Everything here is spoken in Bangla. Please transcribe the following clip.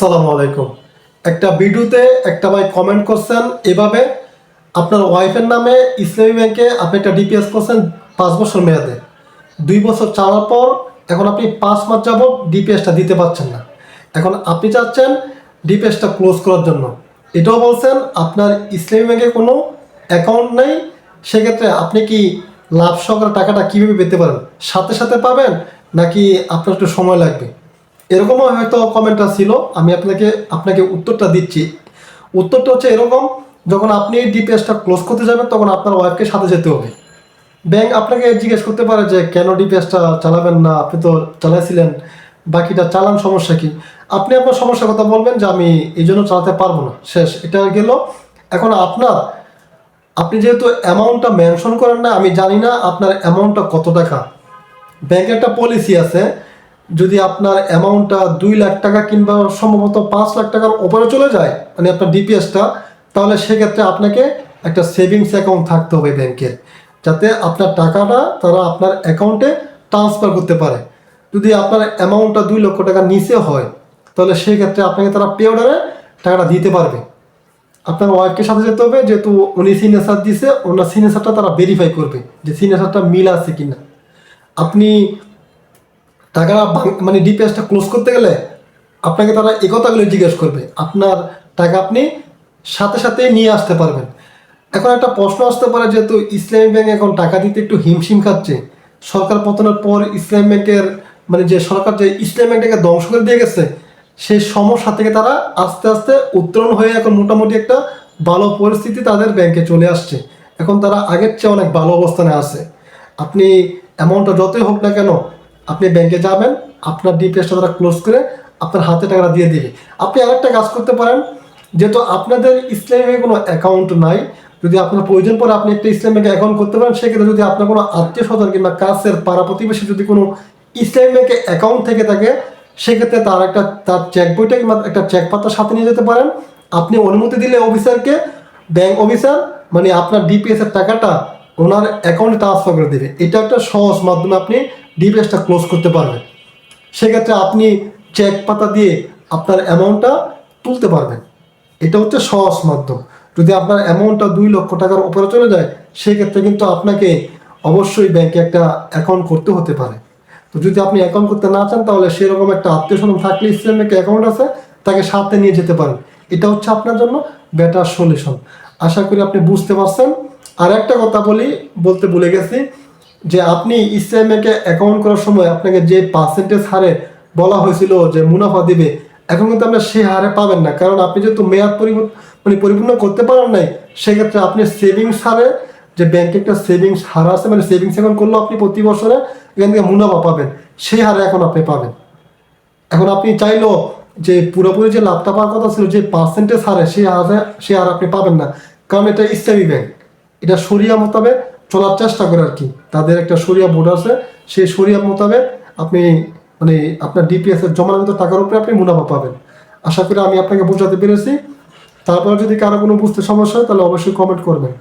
আসসালামু আলাইকুম। একটা ভিডিওতে একটা ভাই কমেন্ট করছেন এভাবে আপনার ওয়াইফের নামে ইসলামী ব্যাংকে আপনি একটা ডিপিএস করছেন পাঁচ বছর মেয়াদে। দুই বছর চালার পর এখন আপনি পাঁচ মাস যাবত ডিপিএসটা দিতে পারছেন না। এখন আপনি চাচ্ছেন ডিপিএসটা ক্লোজ করার জন্য। এটাও বলছেন, আপনার ইসলামী ব্যাংকে কোনো অ্যাকাউন্ট নেই, সেক্ষেত্রে আপনি কি লাভ সহকারে টাকাটা কীভাবে পেতে পারেন? সাথে সাথে পাবেন নাকি আপনার একটু সময় লাগবে? এরকমও হয়তো কমেন্টটা ছিল, আমি আপনাকে আপনাকে উত্তরটা দিচ্ছি। উত্তরটা হচ্ছে এরকম, যখন আপনি ডিপিএসটা ক্লোজ করতে যাবেন, তখন আপনার ওয়াইফকে সাথে যেতে হবে। ব্যাংক আপনাকে জিজ্ঞেস করতে পারে যে, কেন ডিপিএসটা চালাবেন না? আপনি তো চালাইছিলেন, বাকিটা চালান সমস্যা কি? আপনি আপনার সমস্যার কথা বলবেন যে, আমি এই জন্য চালাতে পারব না। শেষ, এটা গেল। এখন আপনার, আপনি যেহেতু অ্যামাউন্টটা মেনশন করেন না, আমি জানি না আপনার অ্যামাউন্টটা কত টাকা। ব্যাংকের একটা পলিসি আছে যদি আপনার অ্যামাউন্টটা দুই লাখ টাকা কিংবা সম্ভবত পাঁচ লাখ টাকার ওপরে চলে যায় মানে আপনার ডিপিএসটা তাহলে সেক্ষেত্রে আপনাকে একটা সেভিংস অ্যাকাউন্ট থাকতে হবে ব্যাংকের, যাতে আপনার টাকাটা তারা আপনার অ্যাকাউন্টে ট্রান্সফার করতে পারে। যদি আপনার অ্যামাউন্টটা দুই লক্ষ টাকার নিচে হয়, তাহলে সেক্ষেত্রে আপনাকে তারা পে অর্ডারে টাকাটা দিতে পারবে। আপনার ওয়াইফকে সাথে যেতে হবে, যেহেতু উনি সিগনেচার দিছে, ওনার সিগনেচারটা তারা ভেরিফাই করবে যে সিগনেচারটা মিল আছে কিনা। আপনি টাকা মানে ডিপিএসটা ক্লোজ করতে গেলে আপনাকে তারা এই কথাগুলো জিজ্ঞেস করবে, আপনার টাকা আপনি সাথে সাথে নিয়ে আসতে পারবেন। এখন একটা প্রশ্ন আসতে পারে যেহেতু ইসলামী ব্যাংক এখন টাকা দিতে একটু হিমশিম খাচ্ছে, সরকার পতনের পর ইসলাম ব্যাংকের মানে যে সরকার যে ইসলাম ব্যাংকটাকে ধ্বংস করে দিয়ে গেছে, সেই সমস্যা থেকে তারা আস্তে আস্তে উত্তরণ হয়ে এখন মোটামুটি একটা ভালো পরিস্থিতি তাদের ব্যাংকে চলে আসছে। এখন তারা আগের চেয়ে অনেক ভালো অবস্থানে আছে। আপনি অ্যামাউন্টটা যতই হোক না কেন আপনি ব্যাংকে যাবেন, আপনার ডিপিএসটা তারা ক্লোজ করে আপনার হাতে টাকাটা দিয়ে দেবে। আপনি আরেকটা কাজ করতে পারেন, যেহেতু আপনাদের ইসলামী কোনো অ্যাকাউন্ট নাই, যদি আপনার প্রয়োজন পড়ে আপনি একটা ইসলামী ব্যাংকে অ্যাকাউন্ট করতে পারেন, সেক্ষেত্রে যদি আপনার কোনো আত্মীয় স্বজন কিংবা কাছের পাড়া প্রতিবেশী যদি কোনো ইসলামী ব্যাংকে অ্যাকাউন্ট থেকে থাকে, সেক্ষেত্রে তার একটা, তার চেক বইটা কিংবা একটা চেক পাতা সাথে নিয়ে যেতে পারেন। আপনি অনুমতি দিলে অফিসারকে ব্যাংক অফিসার মানে আপনার ডিপিএস এর টাকাটা ওনার অ্যাকাউন্টে ট্রান্সফার করে দেবে। এটা একটা সহজ মাধ্যমে আপনি ডিপিএসটা ক্লোজ করতে পারবেন সেক্ষেত্রে আপনি চেক পাতা দিয়ে আপনার অ্যামাউন্টটা তুলতে পারবেন। এটা হচ্ছে সহজ মাধ্যম। যদি আপনার অ্যামাউন্টটা দুই লক্ষ টাকার উপরে চলে যায়, সেক্ষেত্রে কিন্তু আপনাকে অবশ্যই ব্যাংকে একটা অ্যাকাউন্ট করতে হতে পারে। তো যদি আপনি অ্যাকাউন্ট করতে না চান, তাহলে সেরকম একটা আত্মীয় স্বজন থাকলে ইসলাম ব্যাংকে অ্যাকাউন্ট আছে, তাকে সাথে নিয়ে যেতে পারেন। এটা হচ্ছে আপনার জন্য বেটার সলিউশন আশা করি আপনি বুঝতে পারছেন। আর একটা কথা বলি, বলতে ভুলে গেছি যে আপনি ইসলাম ব্যাংকে অ্যাকাউন্ট করার সময় আপনাকে যে পার্সেন্টেজ হারে বলা হয়েছিল যে মুনাফা দিবে, এখন কিন্তু আপনি সেই হারে পাবেন না। কারণ আপনি যেহেতু মেয়াদ মানে পরিপূর্ণ করতে পারেন নাই, সেক্ষেত্রে আপনি সেভিংস হারে যে ব্যাংকে একটা সেভিংস হার আছে মানে সেভিংস অ্যাকাউন্ট করলেও আপনি প্রতি বছরে এখান থেকে মুনাফা পাবেন, সেই হারে এখন আপনি পাবেন। এখন আপনি চাইলেও যে পুরোপুরি যে লাভটা পাওয়ার কথা ছিল, যে পার্সেন্টেজ হারে সেই হারে, সেই হার আপনি পাবেন না। কারণ এটা ইসলামী ব্যাংক এটা সরিয়া মোতাবেক চলার চেষ্টা করে আর কি। তাদের একটা সরিয়া বোর্ড আছে, সেই সরিয়া মোতাবেক আপনি মানে আপনার ডিপিএস এর জমানিত টাকার উপরে আপনি মুনাফা পাবেন। আশা করি আমি আপনাকে বোঝাতে পেরেছি। তারপরে যদি কারও কোনো বুঝতে সমস্যা হয়, তাহলে অবশ্যই কমেন্ট করবেন।